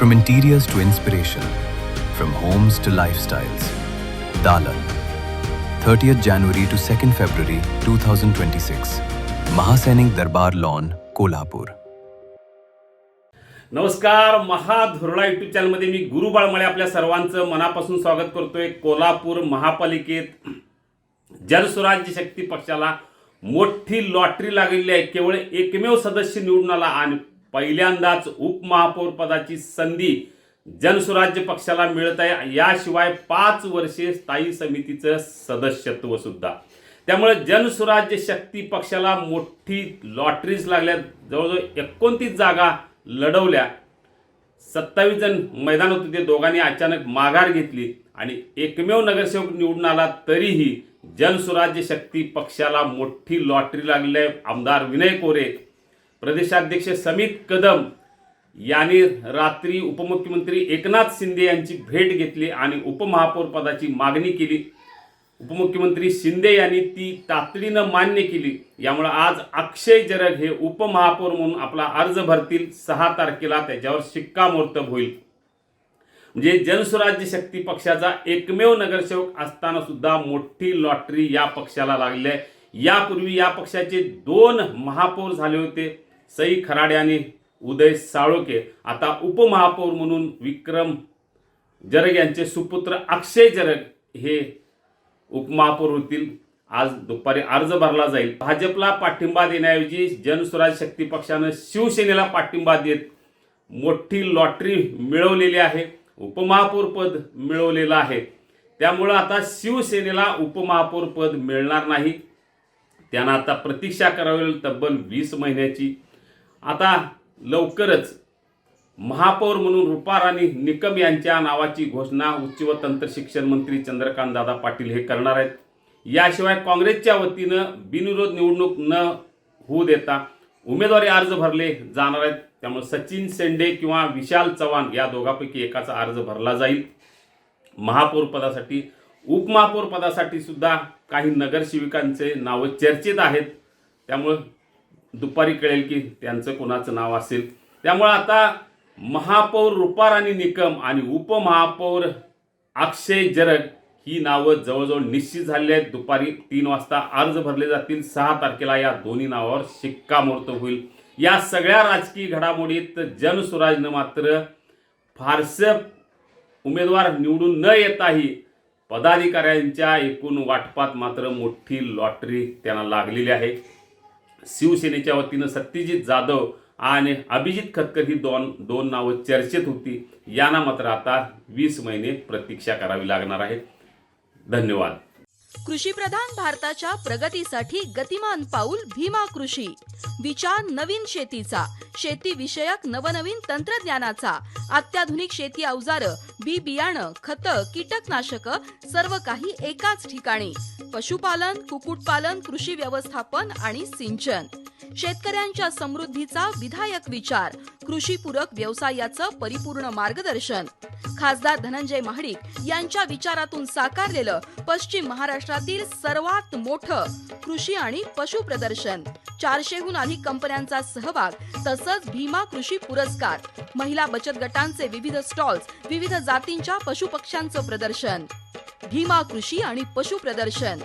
from interiors to inspiration, from homes to lifestyles. Dalan, 30th January to 2nd February 2026. Mahasainik Darbar Lawn, Kolhapur. नमस्कार महाधुरळा YouTube चॅनलमध्ये मी गुरुबाळमळे आपल्या सर्वांचं मनापासून स्वागत करतोय कोल्हापूर महापालिकेत जनस्वराज्य शक्ती पक्षाला मोठी लॉटरी लागलेली आहे केवळ एकमेव सदस्य निवडून आला आणि पहिल्यांदाच उपमहापौर पदाची संधी जनसुराज्य पक्षाला मिळत आहे. याशिवाय पाच वर्षे स्थायी समितीचं सदस्यत्व सुद्धा. त्यामुळे जनसुराज्य शक्ती पक्षाला मोठी लॉटरीज लागल्या. जवळजवळ एकोणतीस जागा लढवल्या. सत्तावीस जण मैदान होते. ते दोघांनी अचानक माघार घेतली आणि एकमेव नगरसेवक निवडून आला. तरीही जनसुराज्य शक्ती पक्षाला मोठी लॉटरी लागली आहे. आमदार विनय कोरे प्रदेशाध्यक्ष समित कदम यांनी रात्री उपमुख्यमंत्री एकनाथ शिंदे यांची भेट घेतली आणि उपमहापौर पदाची मागणी केली. उपमुख्यमंत्री शिंदे यांनी ती तातडीनं मान्य केली. यामुळे आज अक्षय जरग हे उपमहापौर म्हणून आपला अर्ज भरतील. सहा तारखेला त्याच्यावर शिक्कामोर्तब होईल. म्हणजे जनस्वराज्य शक्ती पक्षाचा एकमेव नगरसेवक असताना सुद्धा मोठी लॉटरी या पक्षाला लागली आहे. यापूर्वी या पक्षाचे दोन महापौर झाले होते. सई खराडे आणि उदय साळोके. आता उपमहापौर म्हणून विक्रम जरग यांचे सुपुत्र अक्षय जरग हे उपमहापौर होतील. आज दुपारी अर्ज भरला जाईल. भाजपला पाठिंबा देण्याऐवजी जनस्वराज शक्ती पक्षानं शिवसेनेला पाठिंबा देत मोठी लॉटरी मिळवलेली आहे. उपमहापौर पद मिळवलेलं आहे. त्यामुळं आता शिवसेनेला उपमहापौर पद मिळणार नाही. त्यांना आता प्रतीक्षा करावी तब्बल वीस महिन्याची. आता लवकरच महापौर म्हणून रुपाराणी निकम यांच्या नावाची घोषणा उच्च व तंत्र शिक्षण मंत्री चंद्रकांत दादा पाटील हे करणार आहेत. याशिवाय काँग्रेसच्या वतीनं बिनविरोध निवडणूक न होऊ देता उमेदवारी अर्ज भरले जाणार आहेत. त्यामुळे सचिन सेंडे किंवा विशाल चव्हाण या दोघांपैकी एकाचा अर्ज भरला जाईल. महापौर पदासाठी उपमहापौर पदासाठी सुद्धा काही नगरसेविकांचे नावं चर्चेत आहेत. त्यामुळं दुपारी कळेल की त्यांचं कोणाचं नाव असेल. त्यामुळं आता महापौर रुपाराणी निकम आणि उपमहापौर अक्षय जरग ही नावं जवळजवळ निश्चित झालेली आहेत. दुपारी तीन वाजता अर्ज भरले जातील. सहा तारखेला या दोन्ही नावावर शिक्कामोर्तब होईल. या सगळ्या राजकीय घडामोडीत जनस्वराजनं मात्र फारसं उमेदवार निवडून न येताही पदाधिकाऱ्यांच्या एकूण वाटपात मात्र मोठी लॉटरी त्यांना लागलेली आहे. शिवसेनेच्या वतीनं सत्यजित जाधव आणि अभिजित खतकर ही दोन दोन नावं चर्चेत होती. यांना मात्र आता वीस महिने प्रतीक्षा करावी लागणार आहे धन्यवाद. कृषीप्रधान भारताच्या प्रगतीसाठी गतिमान पाऊल भीमा कृषी. विचार नवीन शेतीचा शेती विषयक नवनवीन तंत्रज्ञानाचा अत्याधुनिक शेती अवजार बी बियाणं खत कीटकनाशक सर्व काही एकाच ठिकाणी. पशुपालन कुक्कुटपालन कृषी व्यवस्थापन आणि सिंचन. शेतकऱ्यांच्या समृद्धीचा विधायक विचार कृषीपूरक व्यवसायाचं परिपूर्ण मार्गदर्शन. खासदार धनंजय महाडिक यांच्या विचारातून साकारलेलं पश्चिम महाराष्ट्रातील सर्वात मोठं कृषी आणि पशु प्रदर्शन. चारशेहून अधिक कंपन्यांचा सहभाग तसंच भीमा कृषी पुरस्कार महिला बचत गटांचे विविध स्टॉल्स विविध जातींच्या पशुपक्ष्यांचं प्रदर्शन. भीमा कृषी आणि पशु प्रदर्शन.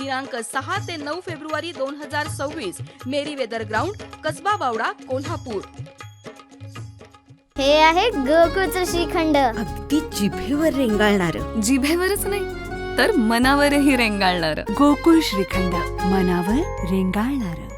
दिनांक सहा ते नऊ फेब्रुवारी दोन हजार सव्वीस मेरी वेदर ग्राउंड कसबा बावडा कोल्हापूर. हे आहे गोकुळचं श्रीखंड. अगदी जिभेवर रेंगाळणार. जिभेवरच नाही तर मनावरही रेंगाळणार. गोकुळ श्रीखंड मनावर रेंगाळणार.